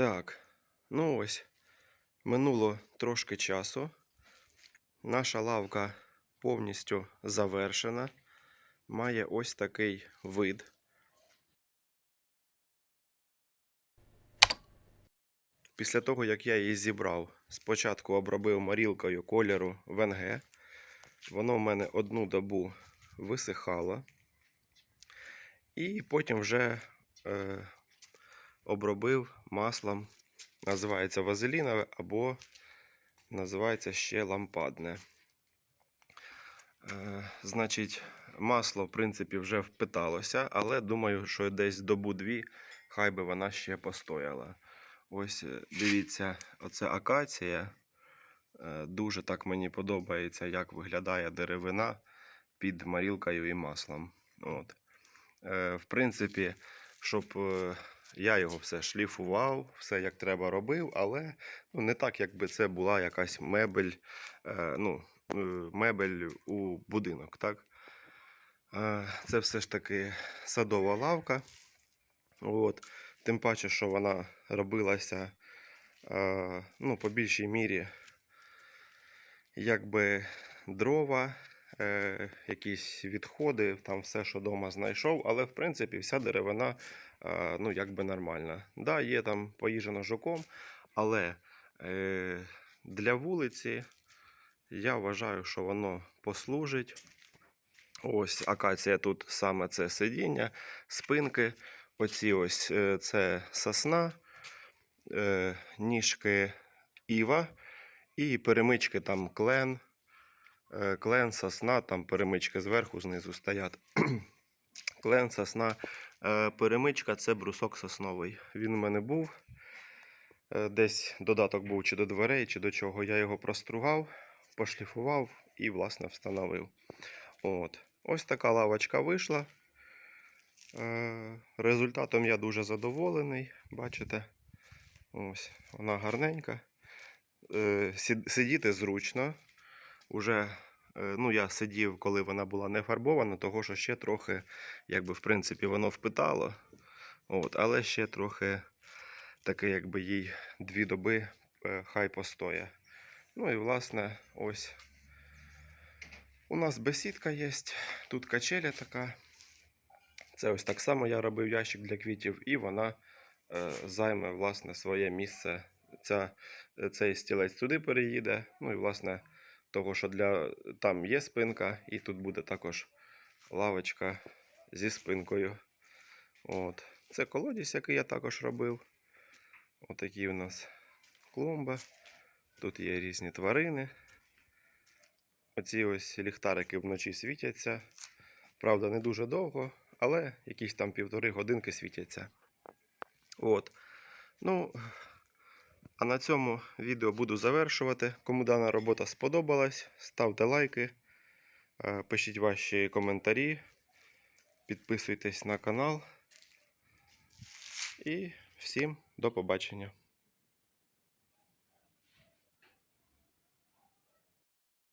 Так, ну ось, минуло трошки часу. Наша лавка повністю завершена. Має ось такий вид. Після того, як я її зібрав, спочатку обробив морілкою кольору ВНГ. Воно в мене одну добу висихало. І потім вже е, обробив маслом, називається вазелінове або називається ще лампадне. Е, значить, масло, в принципі, вже впиталося, але думаю, що десь добу-дві хай би вона ще постояла. Ось е, дивіться, оце акація. Е, Дуже так мені подобається, як виглядає деревина під марілкою і маслом. От. В принципі, щоб я його все шліфував, все як треба робив, але ну, не так, якби це була якась мебель, е, ну, е, мебель у будинок. Так? Е, Це все ж таки садова лавка. От. Тим паче, що вона робилася е, ну, по більшій мірі якби дрова, е, якісь відходи, там все, що вдома знайшов, але в принципі вся деревина е, ну, якби нормальна. Да, є там поїжджено жуком, але е, для вулиці я вважаю, що воно послужить. Ось акація тут саме це сидіння, спинки. Оці ось е, це сосна, е, ніжки іва і перемички там клен, клен, сосна, там перемички зверху, знизу стоять. клен, сосна, е, перемичка це брусок сосновий. Він у мене був. Е, Десь додаток був чи до дверей, чи до чого. Я його простругав, пошліфував і, власне, встановив. От. Ось така лавочка вийшла. Е, Результатом я дуже задоволений. Бачите, ось вона гарненька. Е, Сидіти зручно. Уже, е, ну, я сидів, коли вона була не фарбована, того що ще трохи, якби, в принципі, воно впитало. От, але ще трохи таке, якби їй дві доби е, хай постоє. Ну і власне, ось у нас бесідка є, тут качеля така. Це ось так само я робив ящик для квітів, і вона е, займе власне своє місце. Ця, е, цей стілець туди переїде. Ну і власне того, що для там є спинка, і тут буде також лавочка зі спинкою. От. Це колодязь, який я також робив. Отакі у нас клумба. Тут є різні тварини. Оці ось ліхтарики вночі світяться. Правда, не дуже довго, але якісь там півтори годинки світяться. От. Ну, а на цьому відео буду завершувати. Кому дана робота сподобалась, ставте лайки, е, пишіть ваші коментарі, підписуйтесь на канал. І всім до побачення.